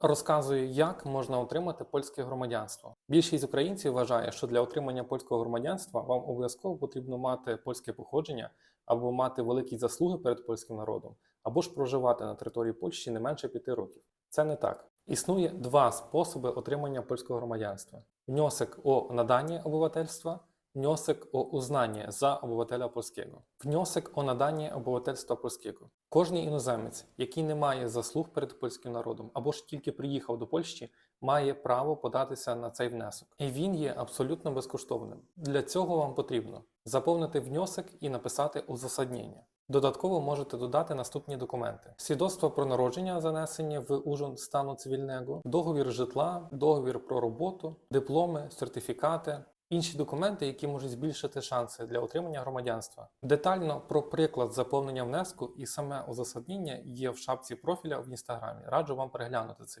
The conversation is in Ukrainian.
Розказую, як можна отримати польське громадянство. Більшість українців вважає, що для отримання польського громадянства вам обов'язково потрібно мати польське походження або мати великі заслуги перед польським народом, або ж проживати на території Польщі не менше п'яти років. Це не так. Існує два способи отримання польського громадянства: внесок о надання обywatelstwa, wniosek o uznanie za obywatela polskiego. Wniosek o nadanie obywatelstwa polskiego. Кожний іноземець, який не має заслуг перед польським народом або ж тільки приїхав до Польщі, має право податися на цей внесок. І він є абсолютно безкоштовним. Для цього вам потрібно заповнити внесок і написати узасаднення. Додатково можете додати наступні документи: свідоцтво про народження, занесені в ужин стану цивільного, договір житла, договір про роботу, дипломи, сертифікати, інші документи, які можуть збільшити шанси для отримання громадянства. Детально про приклад заповнення внеску і саме узасаднення є в шапці профіля в інстаграмі. Раджу вам переглянути це.